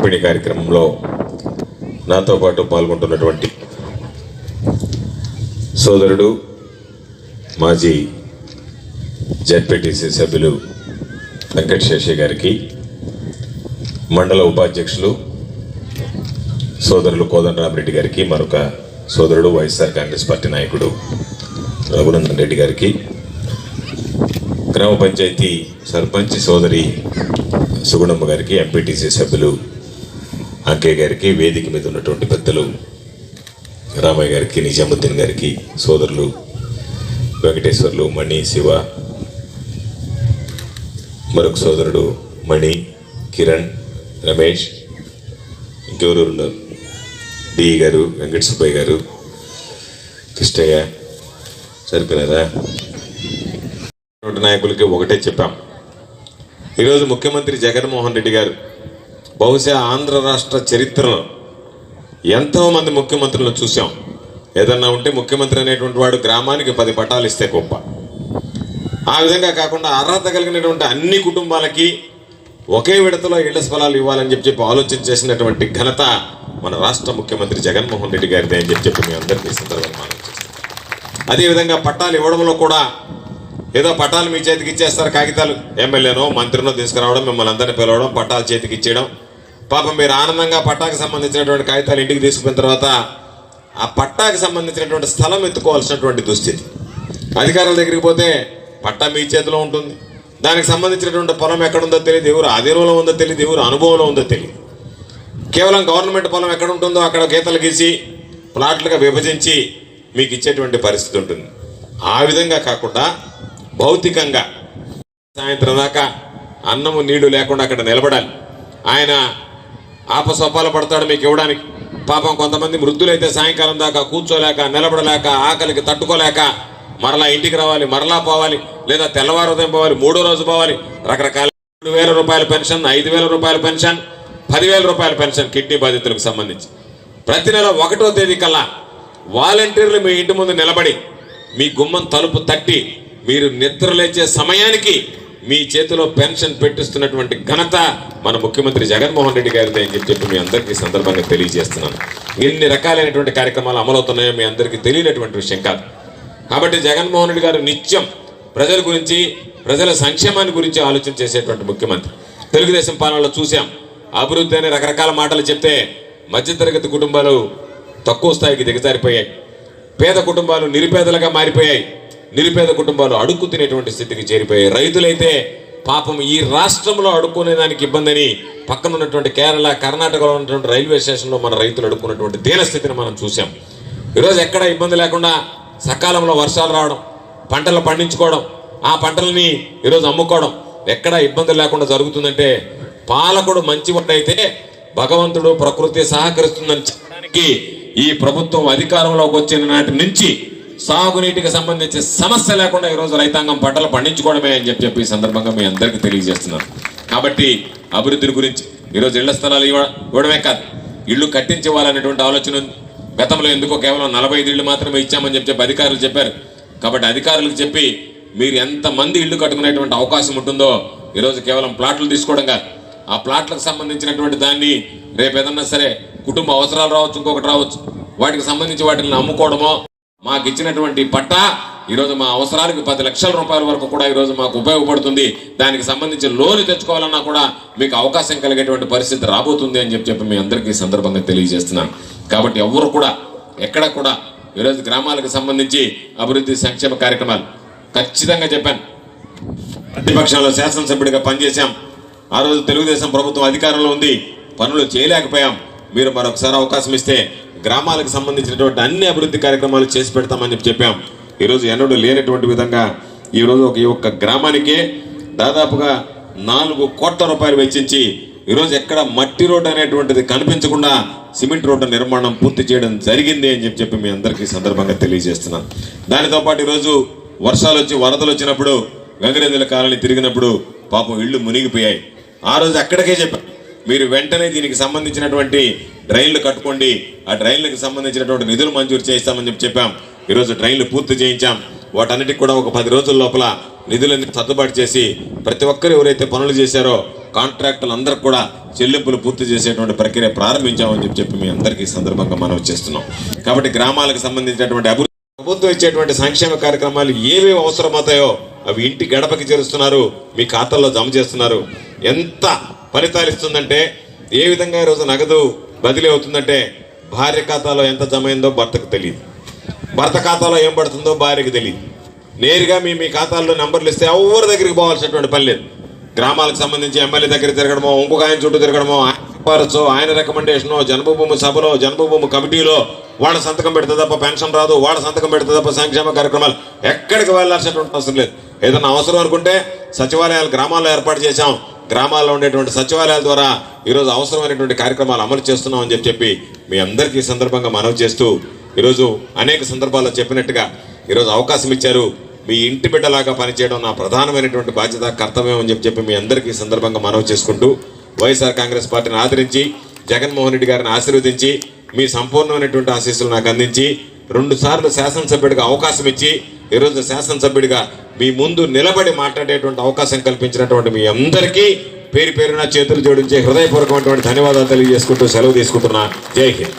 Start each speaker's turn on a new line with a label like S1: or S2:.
S1: పంపిణీ కార్యక్రమంలో నాతో పాటు పాల్గొంటున్నటువంటి సోదరుడు మాజీ జెడ్పీటీసీ సభ్యులు వెంకట శేషి గారికి మండల ఉపాధ్యక్షులు సోదరులు కోదండరామరెడ్డి గారికి మరొక సోదరుడు వైఎస్ఆర్ కాంగ్రెస్ పార్టీ నాయకుడు రఘునందన్ రెడ్డి గారికి గ్రామ పంచాయతీ సర్పంచ్ సోదరి సుగుణమ్మ గారికి ఎంపీటీసీ సభ్యులు అంకే గారికి వేదిక మీద ఉన్నటువంటి పెద్దలు రామయ్య గారికి నిజాముద్దీన్ గారికి సోదరులు వెంకటేశ్వర్లు మణి శివ మరొక సోదరుడు మణి కిరణ్ రమేష్ ఇంకెవరు ఉన్నారు డి గారు వెంకట సుబ్బయ్య గారు కృష్ణయ్య సరిపోయినారా? నాయకులకి ఒకటే చెప్పాం. ఈరోజు ముఖ్యమంత్రి జగన్మోహన్ రెడ్డి గారు బహుశా ఆంధ్ర రాష్ట్ర చరిత్రలో ఎంతోమంది ముఖ్యమంత్రులను చూసాం ఏదన్నా ఉంటే ముఖ్యమంత్రి అనేటువంటి వాడు గ్రామానికి పది పట్టాలు ఇస్తే గొప్ప. ఆ విధంగా కాకుండా అర్హత కలిగినటువంటి అన్ని కుటుంబాలకి ఒకే విడతలో ఇళ్ళ స్థలాలు ఇవ్వాలని చెప్పి చెప్పి ఆలోచన చేసినటువంటి ఘనత మన రాష్ట్ర ముఖ్యమంత్రి జగన్మోహన్ రెడ్డి గారిదే అని చెప్పి చెప్పి మీ అందరికీ సందర్భంగా మనం చేస్తాం అదేవిధంగా పట్టాలు ఇవ్వడంలో కూడా ఏదో పట్టాలు మీ చేతికి ఇచ్చేస్తారు కాగితాలు. ఎమ్మెల్యేనో మంత్రినో తీసుకురావడం మిమ్మల్ని అందరినీ పిలవడం పట్టాలు చేతికి ఇచ్చేయడం పాపం మీరు ఆనందంగా పట్టాకు సంబంధించినటువంటి కాగితాలు ఇంటికి తీసుకున్న తర్వాత ఆ పట్టాకు సంబంధించినటువంటి స్థలం ఎత్తుకోవాల్సినటువంటి దుస్థితి. అధికారుల దగ్గరికి పోతే పట్టా మీ చేతిలో ఉంటుంది. దానికి సంబంధించినటువంటి పొలం ఎక్కడుందో తెలియదు. ఎవరు ఆధీనంలో ఉందో తెలియదు. ఎవరు అనుభవంలో ఉందో తెలియదు. కేవలం గవర్నమెంట్ పొలం ఎక్కడ ఉంటుందో అక్కడ గీతలు గీసి ప్లాట్లుగా విభజించి మీకు ఇచ్చేటువంటి పరిస్థితి ఉంటుంది. ఆ విధంగా కాకుండా భౌతికంగా సాయంత్రం దాకా అన్నము నీళ్ళు లేకుండా అక్కడ నిలబడాలి. ఆయన ఆపసొప్పాలు పడతాడు మీకు ఇవ్వడానికి. పాపం కొంతమంది వృద్ధులైతే సాయంకాలం దాకా కూర్చోలేక నిలబడలేక ఆకలికి తట్టుకోలేక మరలా ఇంటికి రావాలి మరలా పోవాలి లేదా తెల్లవారు ఉదయం పోవాలి మూడో రోజు పోవాలి. రకరకాల మూడు వేల రూపాయల పెన్షన్ ఐదు వేల రూపాయల పెన్షన్ పదివేల రూపాయల పెన్షన్ కిడ్నీ బాధితులకు సంబంధించి. ప్రతి నెల ఒకటో తేదీ కల్లా వాలంటీర్లు మీ ఇంటి ముందు నిలబడి మీ గుమ్మం తలుపు తట్టి మీరు నిద్రలేచే సమయానికి మీ చేతిలో పెన్షన్ పెట్టిస్తున్నటువంటి ఘనత మన ముఖ్యమంత్రి జగన్మోహన్ రెడ్డి గారిదే అని చెప్పి మీ అందరికీ సందర్భంగా తెలియజేస్తున్నాను. ఎన్ని రకాలైనటువంటి కార్యక్రమాలు అమలవుతున్నాయో మీ అందరికీ తెలియనటువంటి విషయం కాదు. కాబట్టి జగన్మోహన్ రెడ్డి గారు నిత్యం ప్రజల గురించి ప్రజల సంక్షేమాన్ని గురించి ఆలోచన చేసేటువంటి ముఖ్యమంత్రి. తెలుగుదేశం పాలనలో చూసాం అభివృద్ధి అనే రకరకాల మాటలు చెప్తే మధ్యతరగతి కుటుంబాలు తక్కువ స్థాయికి దిగజారిపోయాయి. పేద కుటుంబాలు నిరుపేదలుగా మారిపోయాయి. నిరుపేద కుటుంబాలు అడుక్కు తినేటువంటి స్థితికి చేరిపోయాయి. రైతులైతే పాపం ఈ రాష్ట్రంలో అడుక్కునే దానికి ఇబ్బందని పక్కన ఉన్నటువంటి కేరళ కర్ణాటకలో ఉన్నటువంటి రైల్వే స్టేషన్లో మన రైతులు అడుక్కున్నటువంటి దీన స్థితిని మనం చూసాం ఈరోజు ఎక్కడ ఇబ్బంది లేకుండా సకాలంలో వర్షాలు రావడం పంటలు పండించుకోవడం ఆ పంటలని ఈరోజు అమ్ముకోవడం ఎక్కడ ఇబ్బంది లేకుండా జరుగుతుందంటే పాలకుడు మంచివాడైతే భగవంతుడు ప్రకృతి సహకరిస్తుందని చెప్పడానికి ఈ ప్రభుత్వం అధికారంలోకి వచ్చిన నాటి నుంచి సాగునీటికి సంబంధించి సమస్య లేకుండా ఈరోజు రైతాంగం పంటలు పండించుకోవడమే అని చెప్పి చెప్పి ఈ సందర్భంగా మీ అందరికీ తెలియజేస్తున్నాను. కాబట్టి అభివృద్ధిని గురించి ఈరోజు ఇళ్ళ స్థలాలు ఇవ్వ- ఇవ్వడమే కాదు ఇల్లు కట్టించివ్వాలనేటువంటి ఆలోచన గతంలో ఎందుకో కేవలం నలభై ఐదు ఇళ్ళు మాత్రమే ఇచ్చామని చెప్పి చెప్పి అధికారులు చెప్పారు. కాబట్టి అధికారులకు చెప్పి మీరు ఎంతమంది ఇల్లు కట్టుకునేటువంటి అవకాశం ఉంటుందో ఈరోజు కేవలం ప్లాట్లు తీసుకోవడం కాదు. ఆ ప్లాట్లకు సంబంధించినటువంటి దాన్ని రేపు ఏదన్నా సరే కుటుంబ అవసరాలు రావచ్చు ఇంకొకటి రావచ్చు. వాటికి సంబంధించి వాటిని అమ్ముకోవడమో మాకు ఇచ్చినటువంటి పట్టా ఈరోజు మా అవసరాలకు పది లక్షల రూపాయల వరకు కూడా ఈరోజు మాకు ఉపయోగపడుతుంది. దానికి సంబంధించి లోన్ తెచ్చుకోవాలన్నా కూడా మీకు అవకాశం కలిగేటువంటి పరిస్థితి రాబోతుంది అని చెప్పి చెప్పి మీ అందరికీ సందర్భంగా తెలియజేస్తున్నాను. కాబట్టి ఎవరు కూడా ఎక్కడ కూడా ఈరోజు గ్రామాలకు సంబంధించి అభివృద్ధి సంక్షేమ కార్యక్రమాలు ఖచ్చితంగా చెప్పాను. ప్రతిపక్షంలో శాసనసభ్యుడిగా పనిచేశాం. ఆ రోజు తెలుగుదేశం ప్రభుత్వం అధికారంలో ఉంది. పనులు చేయలేకపోయాం. మీరు మరొకసారి అవకాశం ఇస్తే గ్రామాలకు సంబంధించినటువంటి అన్ని అభివృద్ధి కార్యక్రమాలు చేసి పెడతామని చెప్పి చెప్పాం. ఈరోజు ఎన్నడూ లేనటువంటి విధంగా ఈరోజు ఒక యొక్క గ్రామానికే దాదాపుగా నాలుగు కోట్ల రూపాయలు వెచ్చించి ఈరోజు ఎక్కడ మట్టి రోడ్డు అనేటువంటిది కనిపించకుండా సిమెంట్ రోడ్డు నిర్మాణం పూర్తి చేయడం జరిగింది అని చెప్పి చెప్పి మీ అందరికీ సందర్భంగా తెలియజేస్తున్నాను. దానితో పాటు ఈరోజు వర్షాలు వచ్చి వరదలు వచ్చినప్పుడు గంగిరెద్దుల కాలనీ తిరిగినప్పుడు పాపం ఇళ్ళు మునిగిపోయాయి. ఆ రోజు అక్కడికే చెప్పాను. మీరు వెంటనే దీనికి సంబంధించినటువంటి డ్రైన్లు కట్టుకోండి. ఆ డ్రైన్లకు సంబంధించినటువంటి నిధులు మంజూరు చేయిస్తామని చెప్పి చెప్పాం. ఈరోజు డ్రైన్లు పూర్తి చేయించాం. వాటన్నిటికి కూడా ఒక పది రోజుల లోపల నిధులని సర్దుబాటు చేసి ప్రతి ఒక్కరు ఎవరైతే పనులు చేశారో కాంట్రాక్టులు అందరికి కూడా చెల్లింపులు పూర్తి చేసేటువంటి ప్రక్రియ ప్రారంభించామని చెప్పి చెప్పి మీ అందరికీ సందర్భంగా మనం చేస్తున్నాం. కాబట్టి గ్రామాలకు సంబంధించినటువంటి అభివృద్ధి ప్రభుత్వం ఇచ్చేటువంటి సంక్షేమ కార్యక్రమాలు ఏమేమి అవసరమవుతాయో అవి ఇంటి గడపకి చేరుస్తున్నారు. మీ ఖాతాల్లో జమ చేస్తున్నారు. ఎంత ఫలితాలు ఇస్తుందంటే ఏ విధంగా ఈరోజు నగదు బదిలీ అవుతుందంటే భార్య ఖాతాలో ఎంత జమ అయిందో భర్తకు తెలియదు. భర్త ఖాతాలో ఏం పడుతుందో భార్యకు తెలియదు. నేరుగా మీ మీ ఖాతాల్లో నెంబర్లు ఇస్తే ఎవరి దగ్గరికి పోవాల్సినటువంటి పని లేదు. గ్రామాలకు సంబంధించి ఎమ్మెల్యే దగ్గర తిరగడమో ఇంకొక ఆయన చుట్టూ తిరగడమో ఆయన ఆయన రికమెండేషను జన్మభూమి సభలో జన్మభూమి కమిటీలో వాళ్ళ సంతకం పెడితే తప్ప పెన్షన్ రాదు వాళ్ళ సంతకం పెడితే తప్ప సంక్షేమ కార్యక్రమాలు ఎక్కడికి వెళ్ళాల్సినటువంటి అవసరం లేదు. ఏదైనా అవసరం అనుకుంటే సచివాలయాలు గ్రామాల్లో ఏర్పాటు చేశాం. గ్రామాల్లో ఉండేటువంటి సచివాలయాల ద్వారా ఈరోజు అవసరమైనటువంటి కార్యక్రమాలు అమలు చేస్తున్నాం అని చెప్పి చెప్పి మీ అందరికీ ఈ సందర్భంగా మనవి చేస్తూ ఈరోజు అనేక సందర్భాల్లో చెప్పినట్టుగా ఈరోజు అవకాశం ఇచ్చారు. మీ ఇంటి బిడ్డలాగా పనిచేయడం నా ప్రధానమైనటువంటి బాధ్యత కర్తవ్యం అని చెప్పి చెప్పి మీ అందరికీ సందర్భంగా మనవి చేసుకుంటూ వైఎస్ఆర్ కాంగ్రెస్ పార్టీని ఆదరించి జగన్మోహన్ రెడ్డి గారిని ఆశీర్వదించి మీ సంపూర్ణమైనటువంటి ఆశీస్సులు నాకు అందించి రెండుసార్లు శాసనసభ్యుడిగా అవకాశం ఇచ్చి ఈరోజు శాసనసభ్యుడిగా మీ ముందు నిలబడి మాట్లాడేటువంటి అవకాశం కల్పించినటువంటి మీ అందరికీ పేరు పేరున చేతులు జోడించి హృదయపూర్వకమైనటువంటి ధన్యవాదాలు తెలియజేసుకుంటూ సెలవు తీసుకుంటున్నా. జై హింద్.